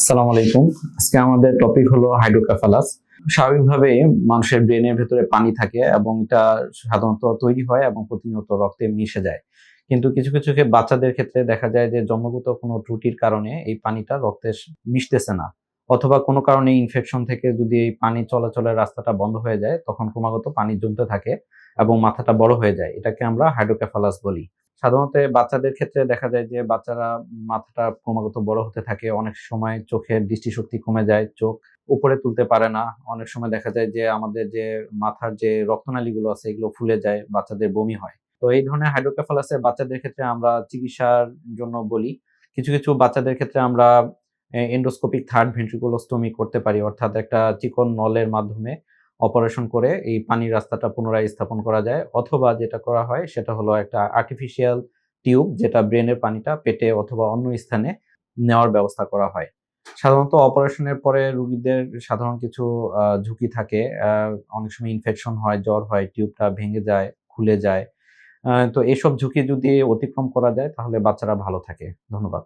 আসসালামু আলাইকুম। আজকে আমাদের টপিক হলো হাইড্রোকাফালাস স্বাভাবিকভাবে মানুষের ব্রেনের ভেতরে পানি থাকে এবং এটা সাধারণত তৈরি হয় এবং প্রতিনিয়ত রক্তে মিশে যায়। কিন্তু কিছু কিছু বাচ্চাদের ক্ষেত্রে দেখা যায় যে জন্মগত কোনো ত্রুটির কারণে এই পানিটা রক্তে মিশতেছে না। অথবা কোনো কারণে ইনফেকশন থেকে যদি এই পানি চলাচলের রাস্তাটা বন্ধ হয়ে যায়, তখন ক্রমাগত পানি জমতে থাকে এবং মাথাটা বড় হয়ে যায়। এটাকে আমরা হাইড্রোক্যাফালাস বলি। সাধারণত বাচ্চাদের ক্ষেত্রে দেখা যায় যে বাচ্চারা মাথাটা ক্রমাগত বড় হতে থাকে। অনেক সময় চোখের দৃষ্টিশক্তি কমে যায়, চোখ উপরে তুলতে পারে না। অনেক সময় দেখা যায় যে আমাদের যে মাথার যে রক্তনালীগুলো আছে, এগুলো ফুলে যায়, বাচ্চাদের বমি হয়। তো এই ধরনের হাইড্রোক্যাফালাসে বাচ্চাদের ক্ষেত্রে আমরা চিকিৎসার জন্য বলি, কিছু কিছু বাচ্চাদের ক্ষেত্রে আমরা এন্ডোস্কোপিক থার্ড ভেন্ট্রিকুলোস্টমি করতে পারি, অর্থাৎ একটা চিকন নলের মাধ্যমে। অপারেশন করে এই পানির রাস্তাটা পুনরায় স্থাপন করা যায়, অথবা যেটা করা হয় সেটা হলো একটা আর্টিফিশিয়াল টিউব যেটা ব্রেনের পানিটা পেটে অথবা অন্য স্থানে নেওয়ার ব্যবস্থা করা হয়। সাধারণত অপারেশনের পরে রুগীদের সাধারণ কিছু ঝুঁকি থাকে অনেক সময় ইনফেকশন হয়, জ্বর হয় টিউবটা ভেঙে যায়, খুলে যায় তো এসব ঝুঁকি যদি অতিক্রম করা যায় তাহলে বাচ্চারা ভালো থাকে। ধন্যবাদ।